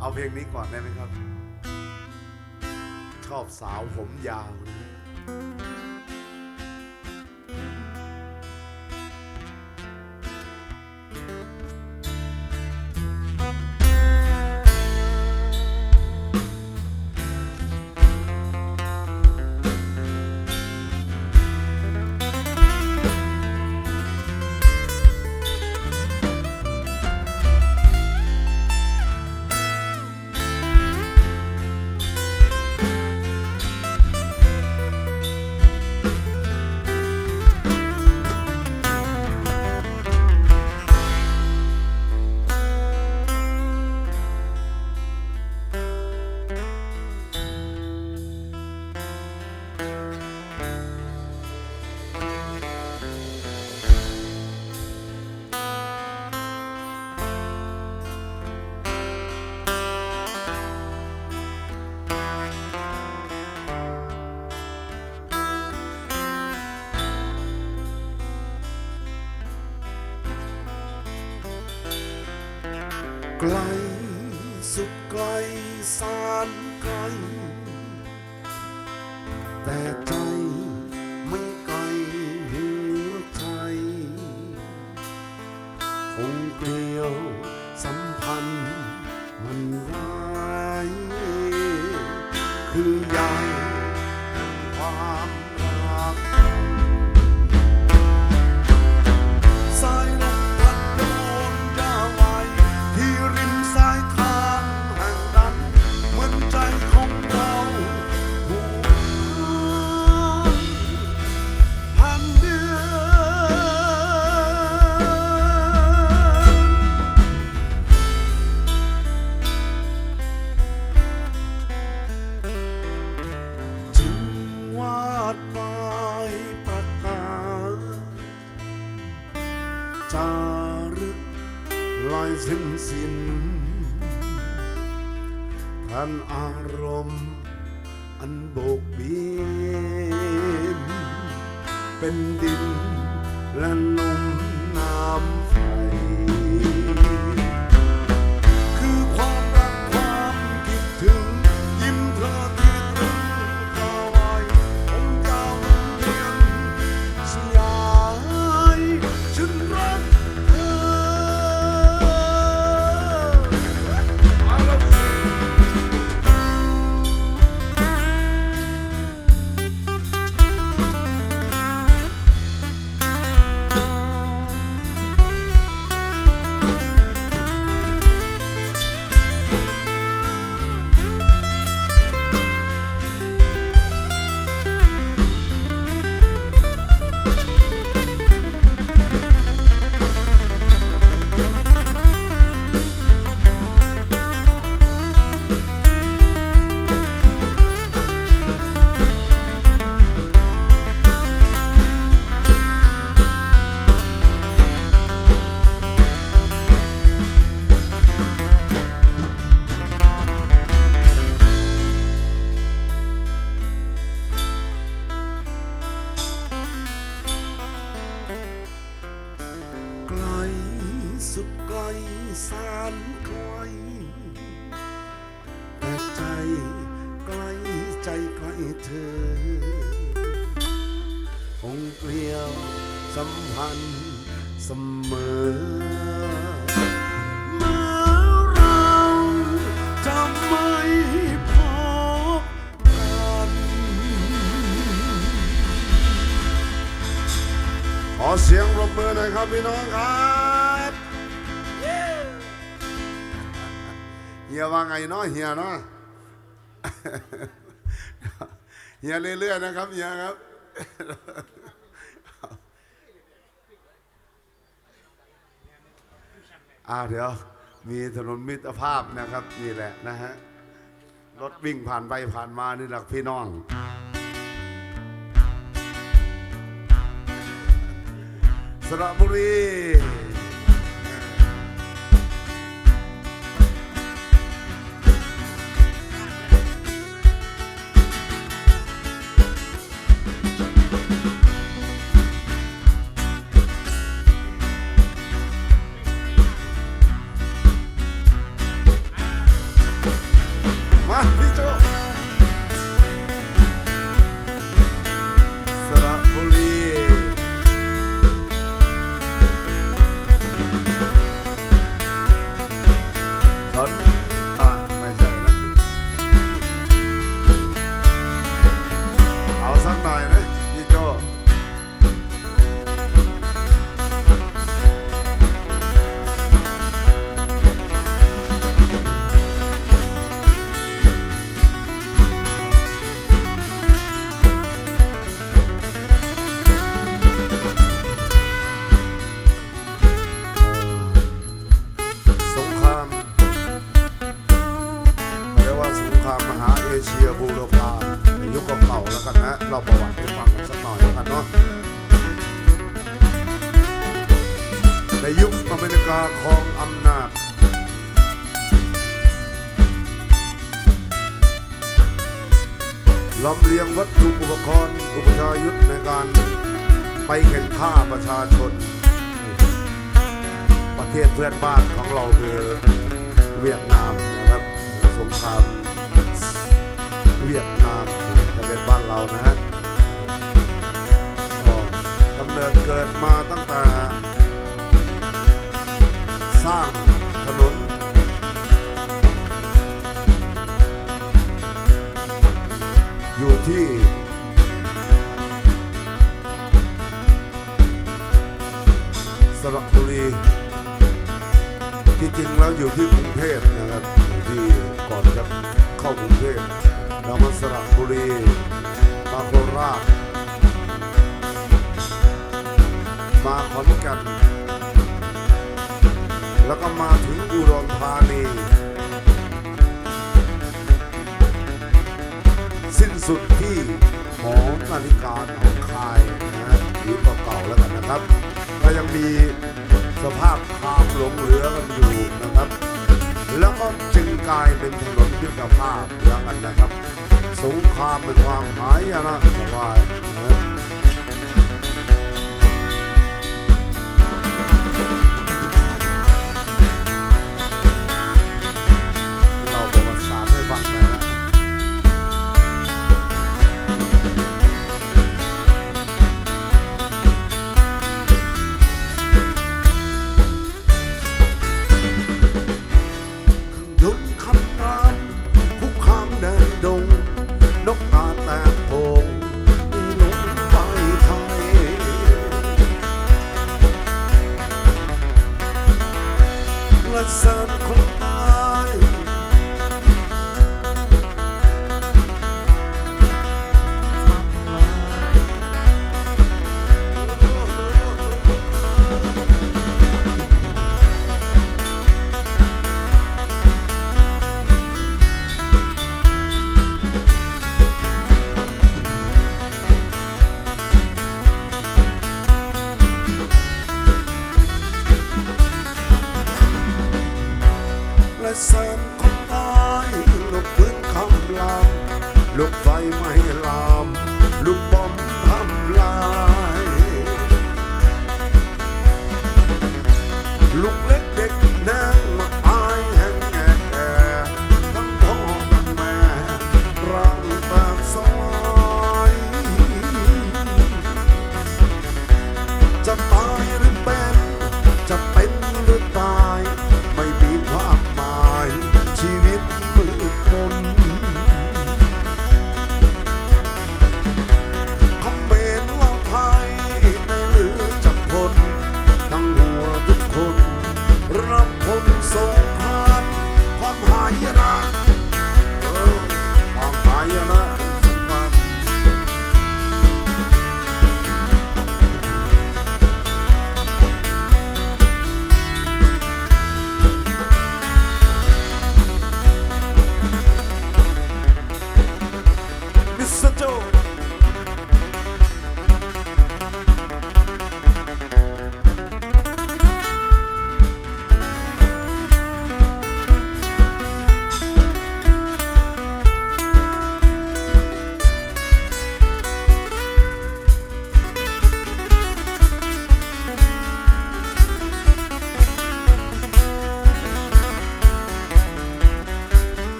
เอาเพลงนี้ก่อนได้ไหมครับ ชอบสาวผมยาวนะ ไกล สุดไกลแสนไกล ลอยสิ้นสิ้นท่านอารมณ์อันโบกบินเป็นดินและนม สุดไกลแสนไกลแต่ใจไกล้ใจไกล้เธอ คงเกลียวสัมพันธ์เสมอมื่อเราจะไม่พบกันขอเสียงปรบมือหน่อยครับพี่น้องครับ เฮียว่าไงเนาะเฮียเนาะเฮียเรื่อยๆนะครับเฮียครับอ่าเดี๋ยวมีถนนมิตรภาพนะครับนี่แหละนะฮะรถวิ่งผ่านไปผ่านมานี่แหละพี่น้องสระบุรี อเชียบูรพาในยุคเก่าๆแล้วกันนะ เราประวัติให้ฟังกันสักหน่อยแล้วกันเนาะในยุคอเมริกาครองอำนาจลำเลียงวัตถุอุปกรณ์ อุปชายุทธในการไปเข็นฆ่าประชาชน ประเทศเพื่อนบ้านของเราคือเวียดนามนะครับสงคราม เวียดนามจะเป็นบ้านเรานะฮะกำเนิดเกิดมาตั้งแต่ สร้างถนนอยู่ที่สระบุรีที่จริงแล้วอยู่ที่กรุงเทพนะครับอยู่ที่ก่อนจะเข้ากรุงเทพ อนแก่นแล้วก็มาถึงอุดรธานี สิ้นสุดที่หอนาฬิกาหนองคายนะฮะยุคเก่าๆแล้วกันนะครับ ก็ยังมีสภาพทางหลงเหลือกันอยู่นะครับ แล้วก็จึงกลายเป็นถนนมิตรภาพแล้วกันนะครับ สงครามเป็นความหายนะสบายนะ และแสนคนตายลูกพื้นคำลามลูกไฟไม่ลา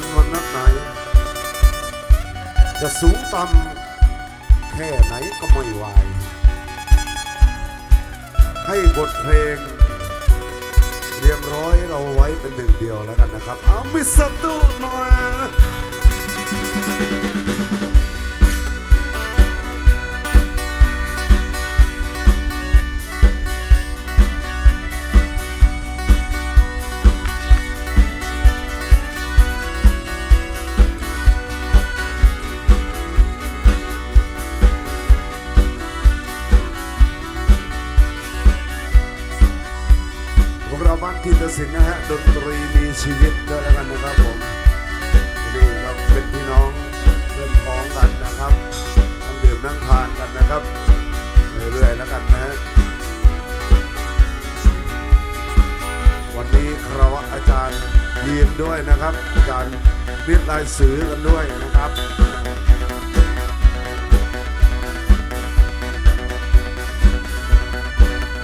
วันวันนักไหน จะสูงต่ำแค่ไหนก็ไม่ไหวให้บทเพลง เรียงร้อยเราไว้เป็นหนึ่งเดียวแล้วกันนะครับ เอามิสตูหน่อย มด้วยนะครับ การวิดลายสือกันด้วยนะครับ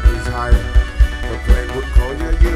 พี่ชายเปิดเพลงคุณเขาเยอะ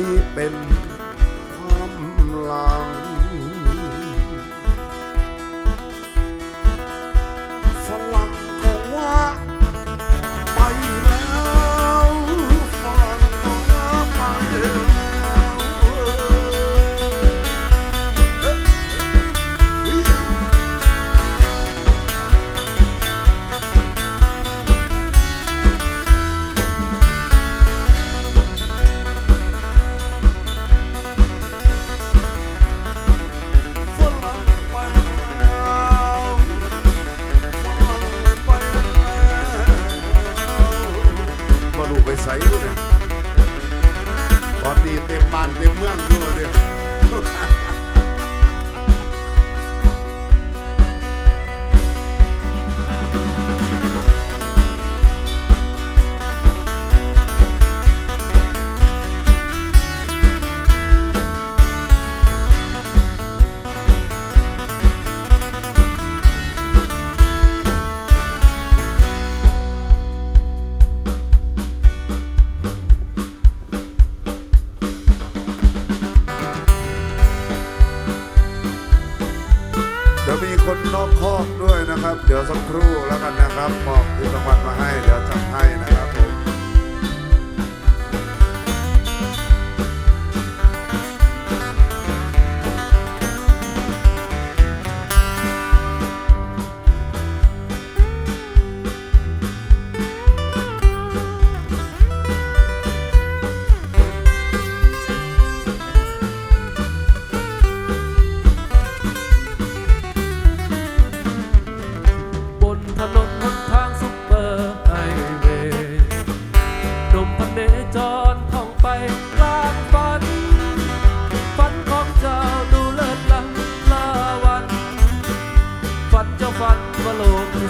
นี้เป็น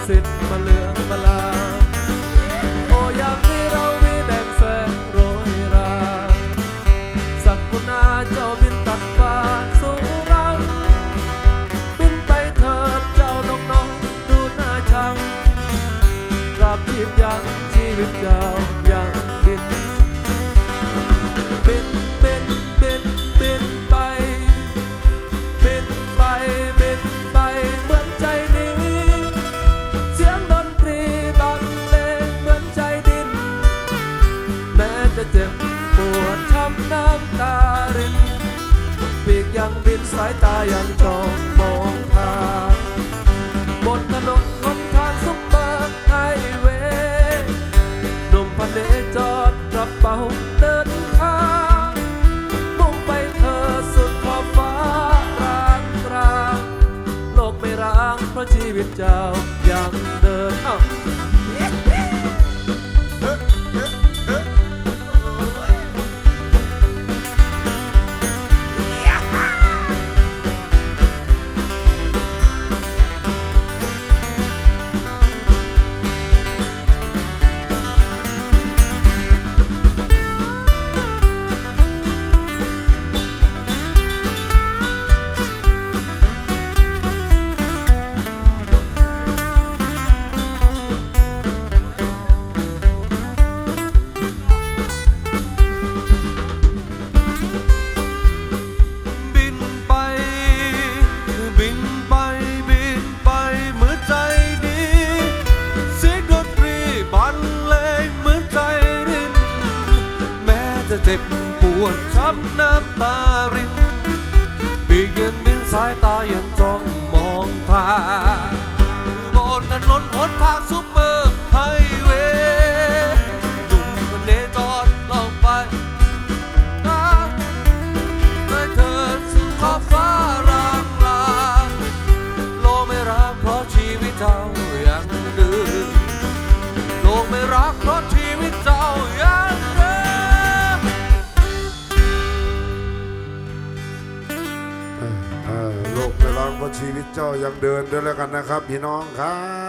sit ชีวิตเจ้ายังเดินอ บนถนนหนทางซุปเปอร์ไฮเวย์หนุ่มคนเนจรลองไปนะให้เธอสู่ขอบฟ้ารางลางโลกไม่รักเพราะชีวิตเจ้ายังดื้อโลกไม่รักเพราะชีวิตเจ้ายังดื้อเออโลกไม่ร้องเพราะชีวิตเจ้ายังเดินด้วยแล้วกันนะครับ พี่น้องครับ